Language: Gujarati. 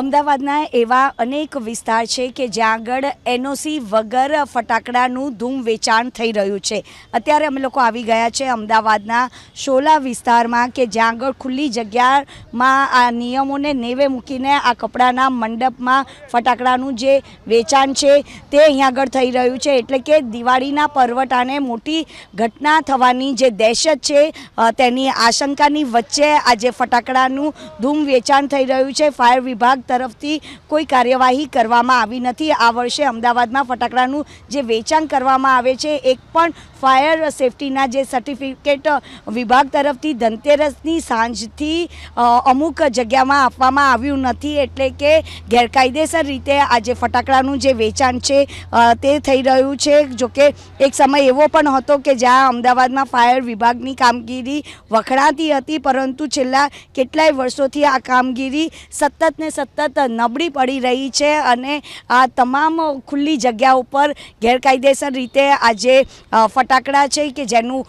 અમદાવાદના એવા અનેક વિસ્તાર છે કે જ્યાં આગળ એનઓસી વગર ફટાકડાનું ધૂમ વેચાણ થઈ રહ્યું છે. અત્યારે અમે લોકો આવી ગયા છે અમદાવાદના શોલા વિસ્તારમાં કે જ્યાં આગળ ખુલ્લી જગ્યામાં આ નિયમોને નેવે મૂકીને આ કપડાના મંડપમાં ફટાકડાનું જે વેચાણ છે તે અહીંયા આગળ થઈ રહ્યું છે. એટલે કે દિવાળીના પર્વટાને મોટી ઘટના થવાની જે દહેશત છે તેની આશંકાની વચ્ચે આજે ફટાકડાનું ધૂમ વેચાણ થઈ રહ્યું છે. ફાયર વિભાગ તરફથી કોઈ કાર્યવાહી કરવામાં આવી નથી. આ વર્ષે અમદાવાદમાં ફટાકડાનું જે વેચાણ કરવામાં આવે છે, એક પણ ફાયર સેફટીના જે સર્ટિફિકેટ વિભાગ તરફથી ધનતેરસની સાંજથી અમુક જગ્યામાં આપવામાં આવ્યું નથી. એટલે કે ગેરકાયદેસર રીતે આ જે ફટાકડાનું જે વેચાણ છે તે થઈ રહ્યું છે. જોકે એક સમય એવો પણ હતો કે જ્યાં અમદાવાદમાં ફાયર વિભાગની કામગીરી વખણાતી હતી, પરંતુ છેલ્લા કેટલાય વર્ષોથી આ કામગીરી સતત ને સતત નબળી પડી રહી છે અને આ તમામ ખુલ્લી જગ્યા ઉપર ગેરકાયદેસર રીતે આજે ફટાકડા છે કે જેનું